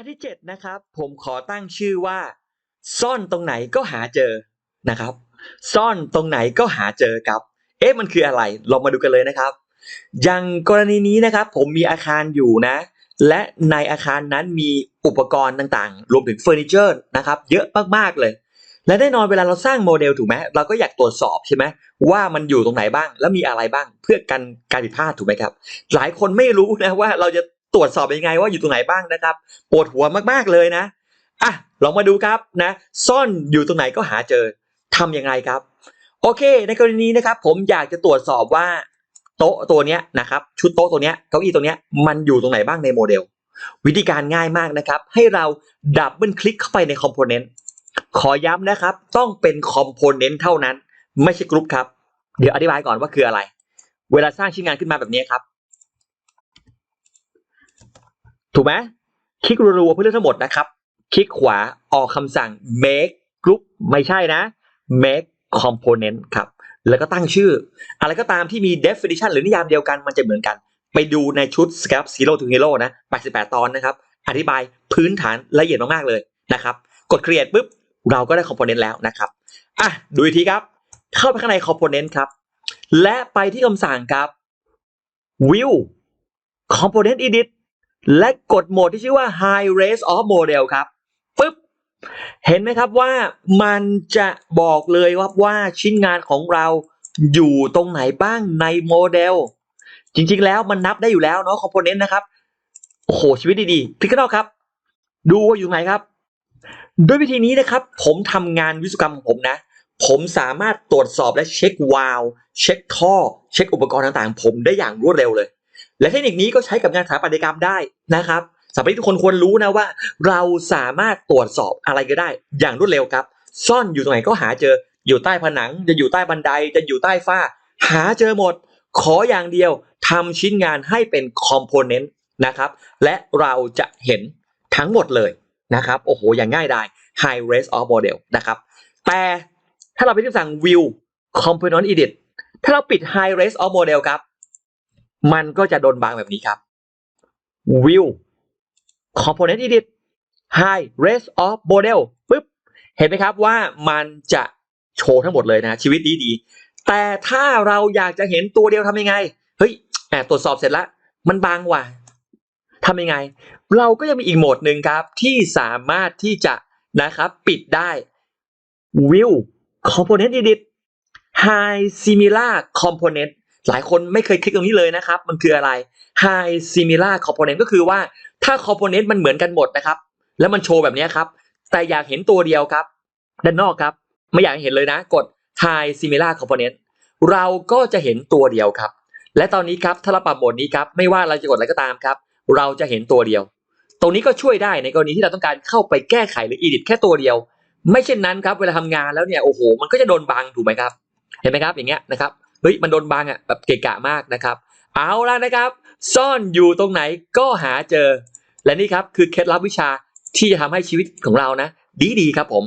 าที่ 7 นะครับ ผมขอตั้งชื่อว่า ซ่อนตรงไหนก็หาเจอนะครับ ซ่อนตรงไหนก็หาเจอครับ เอ๊ะมันคืออะไรลองมาดูกันเลยนะครับ อย่างกรณีนี้นะครับ ผมมีอาคารอยู่นะ และในอาคารนั้นมีอุปกรณ์ต่างๆ รวมถึงเฟอร์นิเจอร์นะครับ เยอะมากๆเลย และแน่นอนเวลาเราสร้างโมเดลถูกไหมเราก็อยากตรวจสอบใช่ไหมว่ามันอยู่ตรงไหนบ้าง แล้วมีอะไรบ้างเพื่อกันการผิดพลาดถูกไหมครับ หลายคนไม่รู้นะว่าเราจะ ตรวจสอบยังไงว่าอยู่ตรงไหนบ้างนะครับ ปวดหัวมากๆเลยนะอะลองมาดูครับนะซ่อนอยู่ตรงไหนก็หาเจอทำยังไงครับ โอเค ในกรณีนะครับ ผมอยากจะตรวจสอบว่าโต๊ะตัวเนี้ยนะครับ ชุดโต๊ะตัวเนี้ยเก้าอี้ตัวเนี้ยมันอยู่ตรงไหนบ้างในโมเดล วิธีการง่ายมากนะครับ ให้เราดับเบิลคลิกเข้าไปในคอมโพเนนต์ขอย้ำนะครับ ต้องเป็นคอมโพเนนต์เท่านั้น ไม่ใช่กรุ๊ปครับ เดี๋ยวอธิบายก่อนว่าคืออะไร เวลาสร้างชิ้นงานขึ้นมาแบบนี้ครับ ถูกไหมคลิกรัวๆเพื่อเลือกทั้งหมดนะครับ คลิกขวาออกคำสั่ง make group ไม่ใช่นะ make component ครับ แล้วก็ตั้งชื่อ อะไรก็ตามที่มี definition หรือนิยามเดียวกันมันจะเหมือนกัน ไปดูในชุด Scrap Zero to Hero นะ 88 ตอนนะครับ อธิบายพื้นฐานละเอียดมากๆเลยนะครับ กด create ปุ๊บ เราก็ได้ component แล้วนะครับ อะ ดูอีกทีครับ เข้าไปข้างใน component ครับ และไปที่คำสั่งครับ view component edit และกดโหมดที่ชื่อว่า high res of model ครับปึ๊บเห็นไหมครับว่ามันจะบอกเลยว่าว่าชิ้นงานของเราอยู่ตรงไหนบ้างในโมเดล จริงๆแล้วมันนับได้อยู่แล้วเนาะคอมโพเนนต์นะครับ โอ้โห ชีวิตดีๆคลิกเข้าครับ ดูว่าอยู่ไหนครับ ด้วยวิธีนี้นะครับ ผมทำงานวิศวกรรมของผมนะ ผมสามารถตรวจสอบและเช็ควาล์วเช็คท่อ เช็คอุปกรณ์ต่างๆ ผมได้อย่างรวดเร็วเลย และเทคนิคนี้ก็ใช้กับงานสถาปัตยกรรมได้นะครับสำหรับทุกคนควรรู้นะว่า เราสามารถตรวจสอบอะไรก็ได้ อย่างรวดเร็วครับ ซ่อนอยู่ตรงไหนก็หาเจออยู่ใต้ผนัง จะอยู่ใต้บันไดจะอยู่ใต้ฝ้า หาเจอหมด ขออย่างเดียวทำชิ้นงานให้เป็นคอมโพเนนต์นะครับ และเราจะเห็นทั้งหมดเลยนะครับ โอ้โห อย่างง่ายดาย high res of model นะครับ แต่ถ้าเราไปที่สั่ง view component edit ถ้าเราปิด high res of model ครับ มันก็จะโดนบางแบบนี้ครับ view component edit high res of model ปึ๊บ เห็นไหมครับว่ามันจะโชว์ทั้งหมดเลยนะ ชีวิตดีดีแต่ถ้าเราอยากจะเห็นตัวเดียวทำยังไง เฮ้ยแอบตรวจสอบเสร็จแล้ว มันบางว่ะทำยังไง เราก็ยังมีอีกโหมดหนึ่งครับ ที่สามารถที่จะนะครับปิดได้ view component edit high similar component หลายคนไม่เคยคลิกตรงนี้เลยนะครับ มันคืออะไร high similar component ก็คือว่าถ้า component มันเหมือนกันหมดนะครับ แล้วมันโชว์แบบนี้ครับ แต่อยากเห็นตัวเดียวครับ ด้านนอกครับ ไม่อยากเห็นเลยนะ กด high similar component เราก็จะเห็นตัวเดียวครับ และตอนนี้ครับถ้าเราปรับโหมดนี้ครับ ไม่ว่าเราจะกดอะไรก็ตามครับ เราจะเห็นตัวเดียว ตรงนี้ก็ช่วยได้ในกรณีที่เราต้องการเข้าไปแก้ไขหรือ edit แค่ตัวเดียว ไม่เช่นนั้นครับ เวลาทำงานแล้วเนี่ยโอ้โห มันก็จะโดนบังถูกไหมครับ เห็นไหมครับอย่างเงี้ยนะครับ เฮ้ยมันโดนบังอะแบบเกะกะมากนะครับ เอาละนะครับ ซ่อนอยู่ตรงไหนก็หาเจอ และนี่ครับคือเคล็ดลับวิชาที่จะทำให้ชีวิตของเรานะ ดีดีครับผม